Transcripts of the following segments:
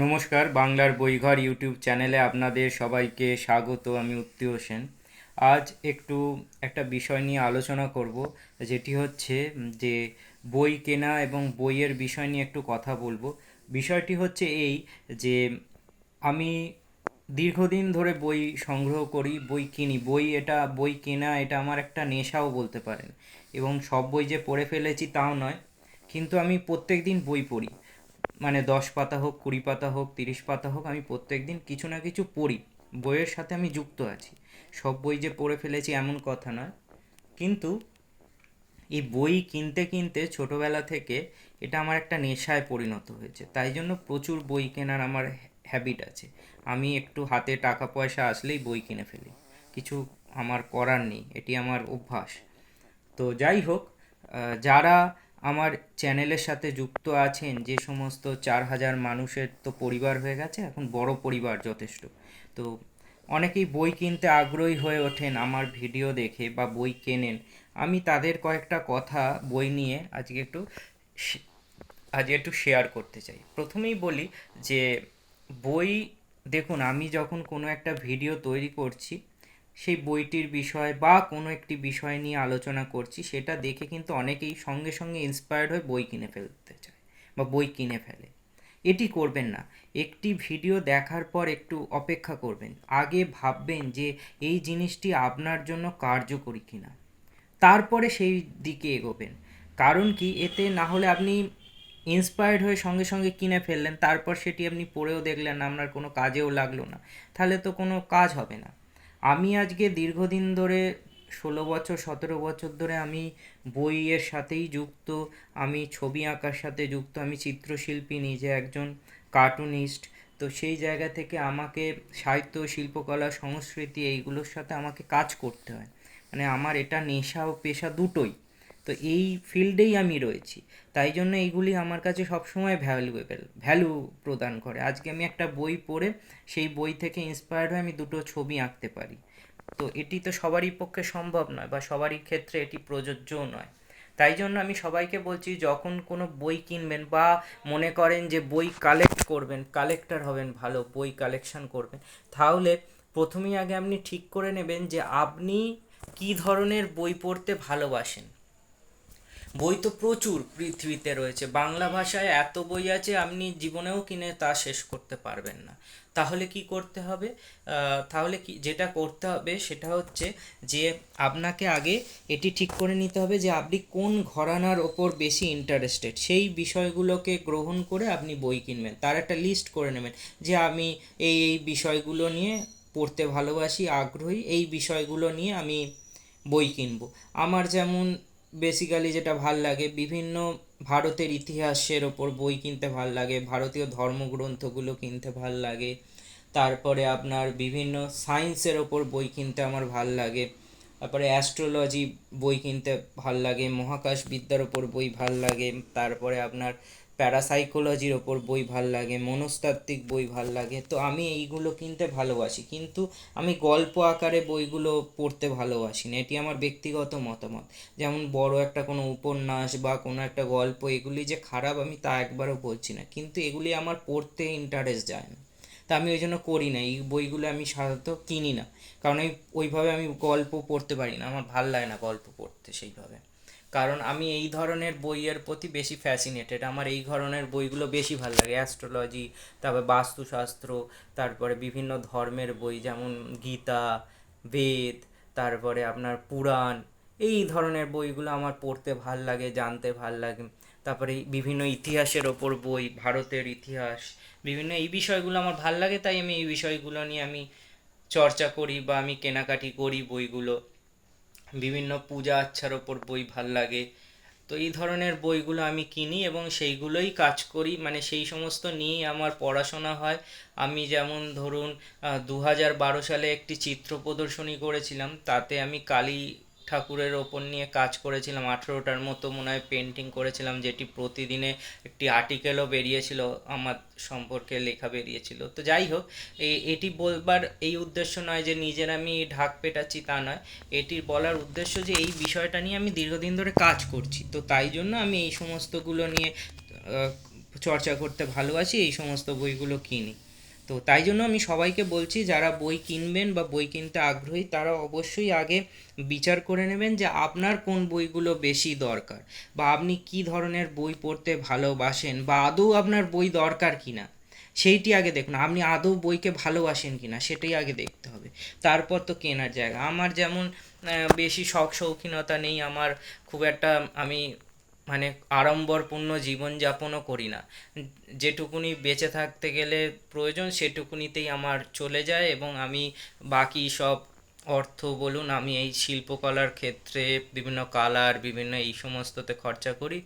নমস্কার, বাংলার বইঘর ইউটিউব চ্যানেলে আপনাদের সবাইকে স্বাগত, আমি উত্তি হোসেন। আজ একটু একটা বিষয় নিয়ে আলোচনা করব, যেটি হচ্ছে যে বই কেনা এবং বইয়ের বিষয় নিয়ে একটু কথা বলব। বিষয়টি হচ্ছে এই যে আমি দীর্ঘদিন ধরে বই সংগ্রহ করি, বই কিনি। বই এটা, বই কেনা এটা আমার একটা নেশাও বলতে পারেন। এবং সব বই যে পড়ে ফেলেছি তাও নয়, কিন্তু আমি প্রত্যেক দিন বই পড়ি। মানে দশ পাতা হোক, কুড়ি পাতা হোক, তিরিশ পাতা হোক, আমি প্রত্যেক দিন কিছু না কিছু পড়ি। বইয়ের সাথে আমি যুক্ত আছি। সব বই যে পড়ে ফেলেছি এমন কথা নয়। কিন্তু এই বই কিনতে কিনতে ছোটোবেলা থেকে এটা আমার একটা নেশায় পরিণত হয়েছে। তাই জন্য প্রচুর বই কেনার আমার হ্যাবিট আছে। আমি একটু হাতে টাকা পয়সা আসলেই বই কিনে ফেলি। কিছু আমার করার নেই। এটি আমার অভ্যাস। তো যাই হোক যারা আমার চ্যানেলের সাথে যুক্ত আছেন যে সমস্ত চার হাজার মানুষের তো পরিবার হয়ে গেছে, এখন বড় পরিবার যথেষ্ট। তো অনেকেই বই কিনতে আগ্রহী হয়ে ওঠেন আমার ভিডিও দেখে বা বই কেনেন। আমি তাদের কয়েকটা কথা বই নিয়ে আজকে একটু আজকে একটু শেয়ার করতে চাই। প্রথমেই বলি যে বই, দেখুন আমি যখন কোনো একটা ভিডিও তৈরি করছি সেই বইটির বিষয় বা কোনো একটি বিষয় নিয়ে আলোচনা করছি, সেটা দেখে কিন্তু অনেকেই সঙ্গে সঙ্গে ইন্সপায়ার্ড হয়ে বই কিনে ফেলতে চায় বা বই কিনে ফেলে। এটি করবেন না। একটি ভিডিও দেখার পর একটু অপেক্ষা করবেন। আগে ভাববেন যে এই জিনিসটি আপনার জন্য কার্যকরী কিনা। তারপরে সেই দিকে এগোবেন। কারণ কি? এতে না হলে আপনি ইন্সপায়ার্ড হয়ে সঙ্গে সঙ্গে কিনে ফেললেন, তারপর সেটি আপনি পড়েও দেখলেন, আপনার কোনো কাজেও লাগল না। তাহলে তো কোনো কাজ হবে না। আমি আজকে দীর্ঘদিন ধরে ষোলো বছর, সতেরো বছর ধরে আমি বইয়ের সাথেই যুক্ত। আমি ছবি আঁকার সাথে যুক্ত। আমি চিত্রশিল্পী, নিজে একজন কার্টুনিস্ট তো সেই জায়গা থেকে আমাকে সাহিত্য, শিল্পকলা, সংস্কৃতি এইগুলোর সাথে আমাকে কাজ করতে হয়। মানে আমার এটা নেশা ও পেশা দুটোই। তো এই ফিল্ডেই আমি রয়েছি। তাই জন্য এইগুলি আমার কাছে সবসময় ভ্যালুয়েবল ভ্যালু প্রদান করে। আজকে আমি একটা বই পড়ে সেই বই থেকে ইন্সপায়ার্ড হয়ে আমি দুটো ছবি আঁকতে পারি। তো এটি তো সবারই পক্ষে সম্ভব নয় বা সবারই ক্ষেত্রে এটি প্রযোজ্যও নয়। তাই জন্য আমি সবাইকে বলছি, যখন কোনো বই কিনবেন বা মনে করেন যে বই কালেক্ট করবেন কালেক্টর হবেন, ভালো বই কালেকশন করবেন, তাহলে প্রথমেই আগে আপনি ঠিক করে নেবেন যে আপনি কী ধরনের বই পড়তে ভালোবাসেন। বই তো প্রচুর পৃথিবীতে রয়েছে। বাংলা ভাষায় এত বই আছে, আপনি জীবনেও কিনে তা শেষ করতে পারবেন না। তাহলে কি করতে হবে? তাহলে কি, যেটা করতে হবে সেটা হচ্ছে যে আপনাকে আগে এটি ঠিক করে নিতে হবে যে আপনি কোন ঘরানার ওপর বেশি ইন্টারেস্টেড সেই বিষয়গুলোকে গ্রহণ করে আপনি বই কিনবেন। তার একটা লিস্ট করে নেবেন যে আমি এই এই বিষয়গুলো নিয়ে পড়তে ভালোবাসি, আগ্রহী, এই বিষয়গুলো নিয়ে আমি বই কিনবো। আমার যেমন বেসিক্যালি যেটা ভালো লাগে, বিভিন্ন ভারতের ইতিহাসের ওপর বই কিনতে ভালো লাগে, ভারতীয় ধর্মগ্রন্থগুলো কিনতে ভালো লাগে, তারপরে আপনার বিভিন্ন সায়েন্সের ওপর বই কিনতে আমার ভালো লাগে, তারপরে অ্যাস্ট্রোলজি বই কিনতে ভালো লাগে, মহাকাশ বিদ্যার ওপর বই ভালো লাগে, তারপরে আপনার প্যারাসাইকোলজির ওপর বই ভালো লাগে, মনস্তাত্ত্বিক বই ভালো লাগে, তো আমি এইগুলো কিনতে ভালোবাসি। কিন্তু আমি গল্প আকারে বইগুলো পড়তে ভালোবাসি না, এটি আমার ব্যক্তিগত মতামত। যেমন বড় একটা কোনো উপন্যাস বা কোনো একটা গল্প, এগুলি যে খারাপ আমি তা একবারও বলছি না। কিন্তু এগুলি আমার পড়তে ইন্টারেস্ট যায় না। তা আমি ওই জন্য করি না, এই বইগুলো আমি সাধারণত কিনি না। কারণ ওইভাবে আমি গল্প পড়তে পারি না, আমার ভালো লাগে না গল্প পড়তে সেইভাবে। কারণ আমি এই ধরনের বইয়ের প্রতি বেশি ফ্যাসিনেটেড আমার এই ধরনের বইগুলো বেশি ভালো লাগে। অ্যাস্ট্রোলজি তারপরে বাস্তুশাস্ত্র, তারপরে বিভিন্ন ধর্মের বই যেমন গীতা, বেদ, তারপরে আপনার পুরাণ, এই ধরনের বইগুলো আমার পড়তে ভালো লাগে, জানতে ভালো লাগে। তারপরে বিভিন্ন ইতিহাসের ওপর বই, ভারতের ইতিহাস, বিভিন্ন এই বিষয়গুলো আমার ভালো লাগে, তাই আমি এই বিষয়গুলো নিয়ে আমি চর্চা করি বা আমি কেনাকাটি করি বইগুলো। বিভিন্ন পূজা আচ্ছার ওপর বই ভালো লাগে। তো এই ধরনের বইগুলো আমি কিনি এবং সেইগুলোই কাজ করি। মানে সেই সমস্ত নিয়েই আমার পড়াশোনা হয়। আমি যেমন ধরুন দু হাজার বারো সালে একটি চিত্র প্রদর্শনী করেছিলাম, তাতে আমি কালী ঠাকুরের ওপর নিয়ে কাজ করেছিলাম। আঠেরোটার মতো মনে হয় পেন্টিং করেছিলাম, যেটি প্রতিদিনে একটি আর্টিকেলও বেরিয়েছিল, আমার সম্পর্কে লেখা বেরিয়েছিল। তো যাই হোক এটি বলবার এই উদ্দেশ্য নয় যে নিজের আমি ঢাক পেটাচ্ছি তা নয়। এটির বলার উদ্দেশ্য যে এই বিষয়টা নিয়ে আমি দীর্ঘদিন ধরে কাজ করছি। তো তাই জন্য আমি এই সমস্তগুলো নিয়ে চর্চা করতে ভালোবাসি, এই সমস্ত বইগুলো কিনি। তো তাই জন্য আমি সবাইকে বলছি, যারা বই কিনবেন বা বই কিনতে আগ্রহী, তারা অবশ্যই আগে বিচার করে নেবেন যে আপনার কোন বইগুলো বেশি দরকার বা আপনি কি ধরনের বই পড়তে ভালোবাসেন বা আদৌ আপনার বই দরকার কি না সেইটি আগে দেখুন, আপনি আদৌ বইকে ভালোবাসেন কি না সেটাই আগে দেখতে হবে। তারপর তো কেনার জায়গা। আমার যেমন বেশি শখ শৌখিনতা নেই, আমার খুব একটা আমি মানে আড়ম্বরপূর্ণ জীবনযাপনও করি না। যেটুকুনি বেঁচে থাকতে গেলে প্রয়োজন, সেটুকুনিতেই আমার চলে যায় এবং আমি বাকি সব অর্থ বলুন, আমি এই শিল্পকলার ক্ষেত্রে বিভিন্ন কালার, বিভিন্ন এই সমস্ততে খরচা করি,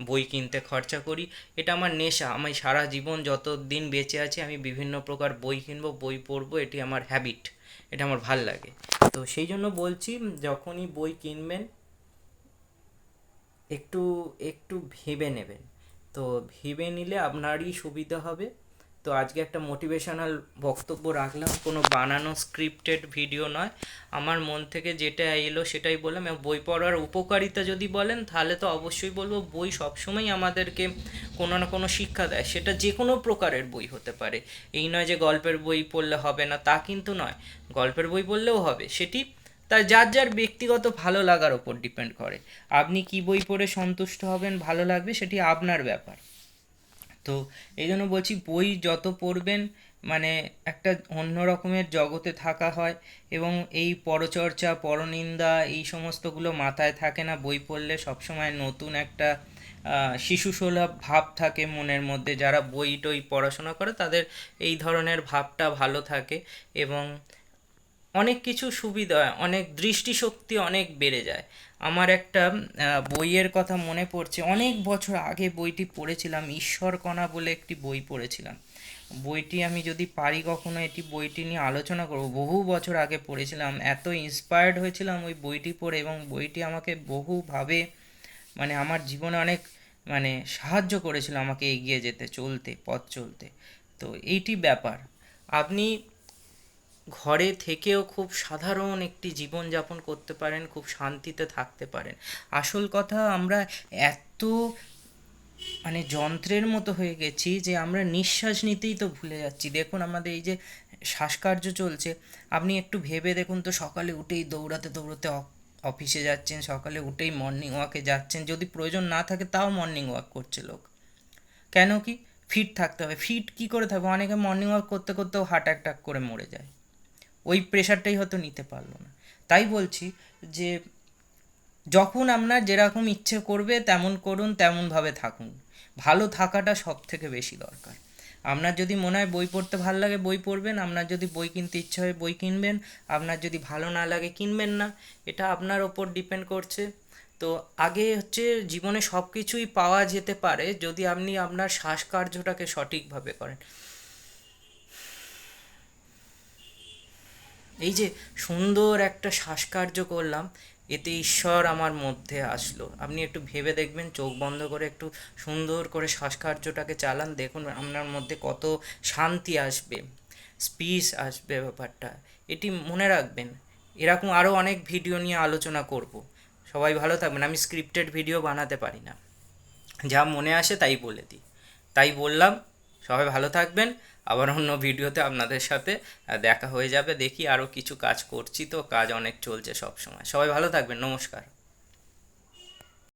বই কিনতে খরচা করি। এটা আমার নেশা, আমি সারা জীবন যত দিন বেঁচে আছি, আমি বিভিন্ন প্রকার বই কিনবো, বই পড়ব, এটি আমার হ্যাবিট এটা আমার ভালো লাগে। তো সেই জন্য বলছি, যখনই বই কিনবেন একটু একটু ভেবে নেবেন। তো ভেবে নিলে আপনারই সুবিধা হবে। তো আজকে একটা মোটিভেশনাল বক্তব্য রাখলাম। কোনো বানানো স্ক্রিপ্টেড ভিডিও নয়। আমার মন থেকে যেটা এলো সেটাই বললাম। বই পড়ার উপকারিতা যদি বলেন, তাহলে তো অবশ্যই বলব, বই সবসময় আমাদেরকে কোনো না কোনো শিক্ষা দেয়। সেটা যে কোনো প্রকারের বই হতে পারে। এই নয় যে গল্পের বই পড়লে হবে না, তা কিন্তু নয়। গল্পের বই পড়লেও হবে। সেটি তার যার যার ব্যক্তিগত ভালো লাগার ওপর ডিপেন্ড করে। আপনি কি বই পড়ে সন্তুষ্ট হবেন, ভালো লাগবে সেটি আপনার ব্যাপার। তো এই জন্য বলছি, বই যত পড়বেন মানে একটা অন্য রকমের জগতে থাকা হয় এবং এই পরচর্চা, পরনিন্দা, এই সমস্তগুলো মাথায় থাকে না। বই পড়লে সবসময় নতুন একটা শিশুসুলভ ভাব থাকে মনের মধ্যে। যারা বই টই পড়াশোনা করে তাদের এই ধরনের ভাবটা ভালো থাকে এবং অনেক কিছু সুবিধা হয়, অনেক দৃষ্টিশক্তি অনেক বেড়ে যায়। আমার একটা বইয়ের কথা মনে পড়ছে, অনেক বছর আগে বইটি পড়েছিলাম, ঈশ্বরকণা বলে একটি বই পড়েছিলাম। বইটি আমি যদি পারি কখনো, এটি বইটি নিয়ে আলোচনা করব। বহু বছর আগে পড়েছিলাম, এত ইন্সপায়ার্ড হয়েছিলাম ওই বইটি পড়ে এবং বইটি আমাকে বহুভাবে মানে আমার জীবনে অনেক মানে সাহায্য করেছিল আমাকে এগিয়ে যেতে, চলতে, পথ চলতে। তো এইটি ব্যাপার। আপনি ঘরে থেকেও খুব সাধারণ একটি জীবনযাপন করতে পারেন, খুব শান্তিতে থাকতে পারেন। আসল কথা, আমরা এত মানে যন্ত্রের মতো হয়ে গেছি যে আমরা নিঃশ্বাস নিতেই তো ভুলে যাচ্ছি। দেখুন আমাদের এই যে শ্বাসকার্য চলছে, আপনি একটু ভেবে দেখুন তো, সকালে উঠেই দৌড়াতে দৌড়াতে অফিসে যাচ্ছেন, সকালে উঠেই মর্নিং ওয়াকে যাচ্ছেন। যদি প্রয়োজন না থাকে, তাও মর্নিং ওয়াক করছে লোক। কেন কি? ফিট থাকতে হবে। ফিট কি করে থাকবে? অনেকে মর্নিং ওয়াক করতে, করতেও হার্ট অ্যাটাক করে মরে যায়। ওই প্রেশারটাই হয়তো নিতে পারল না। তাই বলছি যে, যখন আপনার যেরকম ইচ্ছে করবে তেমন করুন তেমনভাবে থাকুন। ভালো থাকাটা সব থেকে বেশি দরকার। আপনার যদি মনে হয় বই পড়তে ভালো লাগে, বই পড়বেন। আপনার যদি বই কিনতে ইচ্ছে হয়, বই কিনবেন। আপনার যদি ভালো না লাগে, কিনবেন না। এটা আপনার ওপর ডিপেন্ড করছে। তো আগে হচ্ছে জীবনে সব কিছুই পাওয়া যেতে পারে যদি আপনি আপনার শ্বাসকার্যটাকে সঠিকভাবে করেন। এই যে সুন্দর একটা শ্বাসকার্য করলাম, এতে ঈশ্বর আমার মধ্যে আসলো। আপনি একটু ভেবে দেখবেন, চোখ বন্ধ করে একটু সুন্দর করে শ্বাসকার্যটাকে চালান, দেখুন আপনার মধ্যে কত শান্তি আসবে স্পিস আসবে ব্যাপারটা। এটি মনে রাখবেন, এরকম আরও অনেক ভিডিও নিয়ে আলোচনা করব। সবাই ভালো থাকবেন, আমি স্ক্রিপ্টেড ভিডিও বানাতে পারি না। যা মনে আসে তাই বলে দিই। তাই বললাম, সবাই ভালো থাকবেন আবার অন্য ভিডিওতে আপনাদের সাথে দেখা হয়ে যাবে। দেখি আরও কিছু কাজ করছি তো, কাজ অনেক চলছে সব সময় সবাই ভালো থাকবেন, নমস্কার।